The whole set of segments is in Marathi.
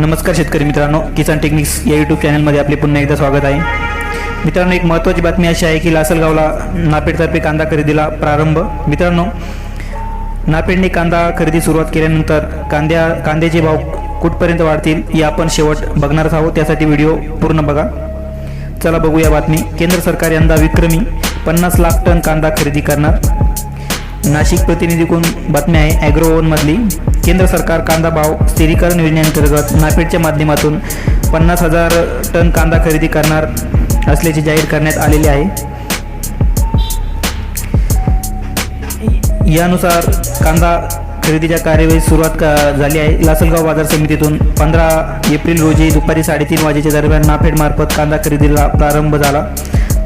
नमस्कार शेतकरी मित्रांनो किसान टेक्निक्स या यूट्यूब चॅनलमध्ये आपले पुन्हा एकदा स्वागत आहे. मित्रांनो एक महत्त्वाची बातमी अशी आहे की लासलगावला नापेडतर्फे कांदा खरेदीला प्रारंभ. मित्रांनो नापेडने कांदा खरेदी सुरुवात केल्यानंतर कांद्या कांद्याचे भाव कुठपर्यंत वाढतील हे आपण शेवट बघणारच आहोत. त्यासाठी व्हिडिओ पूर्ण बघा. चला बघूया बातमी. केंद्र सरकार यंदा विक्रमी पन्नास लाख टन कांदा खरेदी करणार. नाशिक प्रतिनिधीकडून बातमी आहे ॲग्रोवनमधली केंद्र सरकार कांदा भाव स्थिरीकरण योजनेअंतर्गत नाफेडच्या माध्यमातून पन्नास हजार टन कांदा खरेदी करणार असल्याचे जाहीर करण्यात आलेले आहे. यानुसार कांदा खरेदीच्या कार्यवाही सुरुवात का झाली आहे. लासलगाव बाजार समितीतून पंधरा एप्रिल रोजी दुपारी साडेतीन वाजेच्या दरम्यान नाफेडमार्फत कांदा खरेदीला प्रारंभ झाला.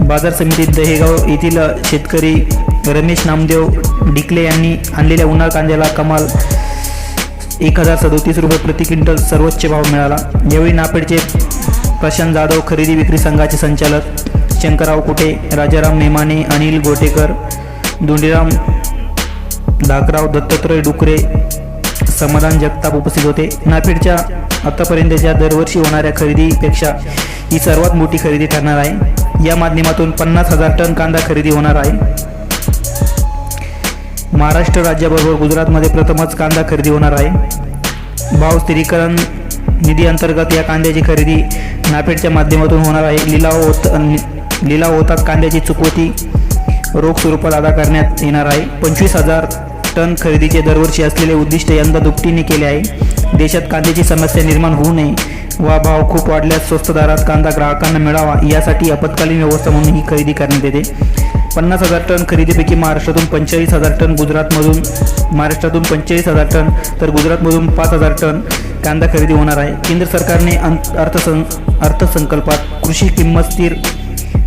बाजार समितीत दहेगाव येथील शेतकरी रमेश नामदेव डिकले यांनी आणलेल्या उन्हाळ कांद्याला कमाल एक हजार सदोतीस रुपये प्रति क्विंटल सर्वोच्च भाव मिळाला. यावेळी नापेडचे प्रशांत जाधव खरेदी विक्री संघाचे संचालक शंकरराव कुटे राजाराम मेमाने अनिल गोटेकर दोंडीराम धाकराव दत्तात्रय डुकरे समाधान जगताप उपस्थित होते. नाफेडच्या आतापर्यंतच्या दरवर्षी होणाऱ्या खरेदीपेक्षा ही सर्वात मोठी खरेदी ठरणार आहे. या माध्यमातून पन्नास हजार टन कांदा खरेदी होणार आहे. महाराष्ट्र राज्याबरोबर गुजरातमध्ये प्रथमच कांदा खरेदी होणार आहे. भाव स्थिरीकरण निधी अंतर्गत या कांद्याची खरेदी नाफेडच्या माध्यमातून होणार आहे. लिलाव होत लिलाव होतात कांद्याची चुकवती रोख स्वरूपात अदा करण्यात येणार आहे. पंचवीस हजार टन खरेदीचे दरवर्षी असलेले उद्दिष्ट यंदा दुपटीने केले आहे. देशात कांद्याची समस्या निर्माण होऊ नये वा भाव खूप वाढल्यास स्वस्त दरात कांदा ग्राहकांना मिळावा यासाठी आपत्कालीन व्यवस्था म्हणून ही खरेदी करण्यात येते. पन्नास हजार टन खरेदीपैकी महाराष्ट्रातून पंचेचाळीस हजार टन गुजरातमधून महाराष्ट्रातून पंचेचाळीस हजार टन तर गुजरातमधून पाच हजार टन कांदा खरेदी होणार आहे. केंद्र सरकारने अर्थसं अर्थसंकल्पात कृषी किंमत स्थिर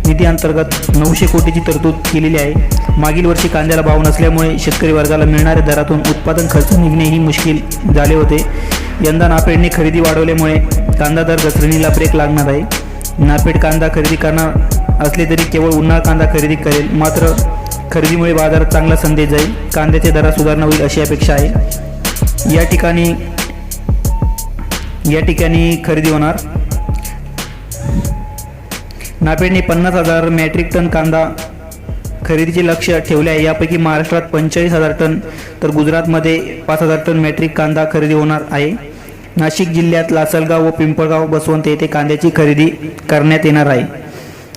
निधी अंतर्गत नऊशे कोटीची तरतूद केलेली आहे. मागील वर्षी कांद्याला भाव नसल्यामुळे शेतकरी वर्गाला मिळणाऱ्या दरातून उत्पादन खर्च निघणेही मुश्किल झाले होते. यंदा नापेडने खरेदी वाढवल्यामुळे कांदा दर घसरणीला ब्रेक लागणार आहे. नापेड कांदा खरेदी करणार असले तरी केवळ उन्हाळ कांदा खरेदी करेल. मात्र खरेदीमुळे बाजारात चांगला संदेश जाईल. कांद्याचे दरात सुधारणा होईल अशी अपेक्षा आहे. या ठिकाणी या ठिकाणी खरेदी होणार. नापेडने पन्नास हजार मॅट्रिक टन कांदा खरेदीचे लक्ष ठेवले आहे. यापैकी महाराष्ट्रात पंचेचाळीस हजार टन तर गुजरातमध्ये पाच हजार टन मॅट्रिक कांदा खरेदी होणार आहे. नाशिक जिल्ह्यात लासलगाव व पिंपळगाव बसवंत येथे कांद्याची खरेदी करण्यात येणार आहे.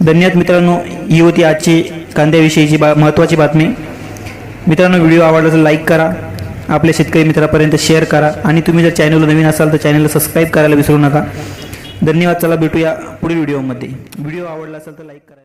धन्यवाद मित्रांनो ही होती आजची कांद्याविषयीची बा महत्त्वाची बातमी. मित्रांनो व्हिडिओ आवडला तर लाईक करा आपल्या शेतकरी मित्रापर्यंत शेअर करा आणि तुम्ही जर चॅनलवर नवीन असाल तर चॅनलला सबस्क्राईब करायला विसरू नका. धन्यवाद चला भेटूया पुढील व्हिडिओमध्ये. व्हिडिओ आवडला असेल तर लाईक करा.